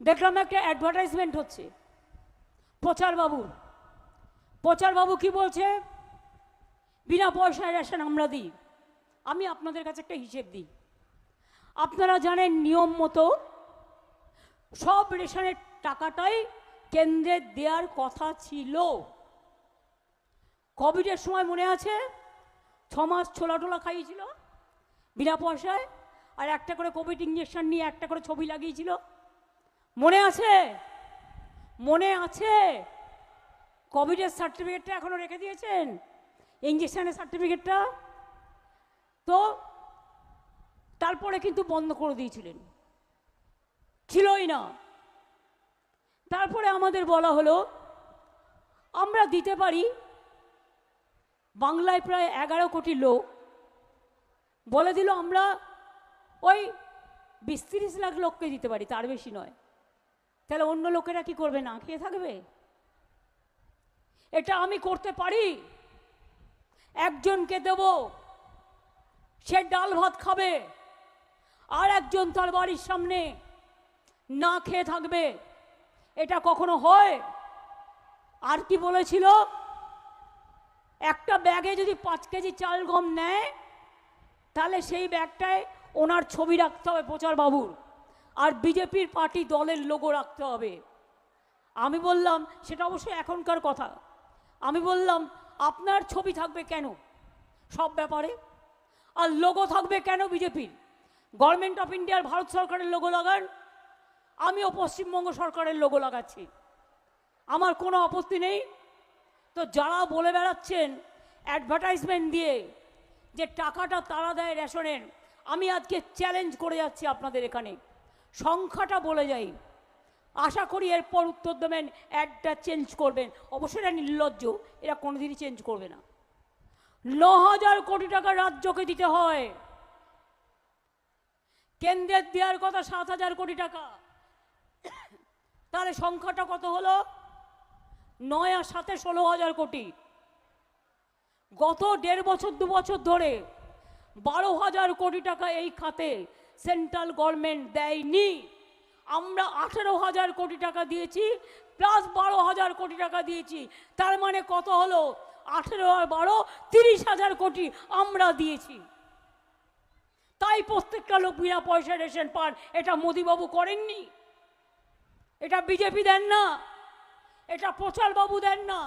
দেখলাম একটা অ্যাডভার্টাইজমেন্ট হচ্ছে। প্রচারবাবুর প্রচারবাবু কি বলছে? বিনা পয়সায় রেশন আমরা দিই। আমি আপনাদের কাছে একটা হিসেব দিই। আপনারা জানেন নিয়ম মতো সব রেশনের টাকাটাই কেন্দ্রের দেওয়ার কথা ছিল। কোভিডের সময় মনে আছে? ছ মাস ছোলা টোলা খাইয়েছিল, বিনা পয়সায়, আর একটা করে কোভিড ইঞ্জেকশন নিয়ে একটা করে ছবি লাগিয়েছিল। মনে আছে? মনে আছে? কোভিডের সার্টিফিকেটটা এখনও রেখে দিয়েছেন? ইঞ্জেকশনের সার্টিফিকেটটা? তো তারপরে কিন্তু বন্ধ করে দিয়েছিলেন। ছিলই না। তারপরে আমাদের বলা হলো, আমরা দিতে পারি, বাংলায় প্রায় এগারো কোটি লোক। বলে দিল, আমরা ওই বিশ তিরিশ লাখ লোককে দিতে পারি, তার বেশি নয়। তাহলে অন্য লোকেরা কি করবে না? খেয়ে থাকবে? এটা আমি করতে পারি। একজনকে দেব, সে ডাল ভাত খাবে, আর একজন তার বাড়ির সামনে না খেয়ে থাকবে। এটা কখনো হয়? আর কি বলেছিল? একটা ব্যাগে যদি পাঁচ কেজি চাল গম নেয়, তাহলে সেই ব্যাগটায় ওনার ছবি রাখতে হবে প্রচার বাবুর আর বিজেপির পার্টি দলের লোগো রাখতে হবে। আমি বললাম, সেটা অবশ্যই এখনকার কথা। আমি বললাম, আপনার ছবি থাকবে কেন? সব ব্যাপারে। আর লোগো থাকবে কেন বিজেপির? গভর্নমেন্ট অফ ইন্ডিয়ার ভারত সরকারের লোগো লাগান। আমিও পশ্চিমবঙ্গ সরকারের লোগো লাগাচ্ছি। আমার কোনো আপত্তি নেই। তো যারা বলে বেড়াচ্ছেন অ্যাডভার্টাইজমেন্ট দিয়ে যে টাকাটা তারা দেয় রেশনের, আমি আজকে চ্যালেঞ্জ করে যাচ্ছি আপনাদের এখানে। সংখ্যাটা বলে যাই। আশা করি এরপর উত্তর দেবেন, একটা চেঞ্জ করবেন। অবশ্যই এটা নির্লজ্জ, এরা কোনোদিনই চেঞ্জ করবে না। ন হাজার কোটি টাকা রাজ্যকে দিতে হয়। কেন্দ্রের দেওয়ার কথা সাত হাজার কোটি টাকা। তাহলে সংখ্যাটা কত হলো? নয় আর সাথে ষোলো হাজার কোটি। গত দেড় বছর, দু বছর ধরে বারো হাজার কোটি টাকা এই খাতে সেন্ট্রাল গভর্নমেন্ট দেয়নি। আমরা আঠেরো হাজার কোটি টাকা দিয়েছি প্লাস বারো হাজার কোটি টাকা দিয়েছি। তার মানে কত হলো? আঠেরো আর বারো, তিরিশ হাজার কোটি আমরা দিয়েছি। তাই প্রত্যেকটা লোক বিনা পয়সা রেশন পান, এটা মোদিবাবু করেননি। এটা বিজেপি দেন না, এটা প্রচারবাবু দেন না।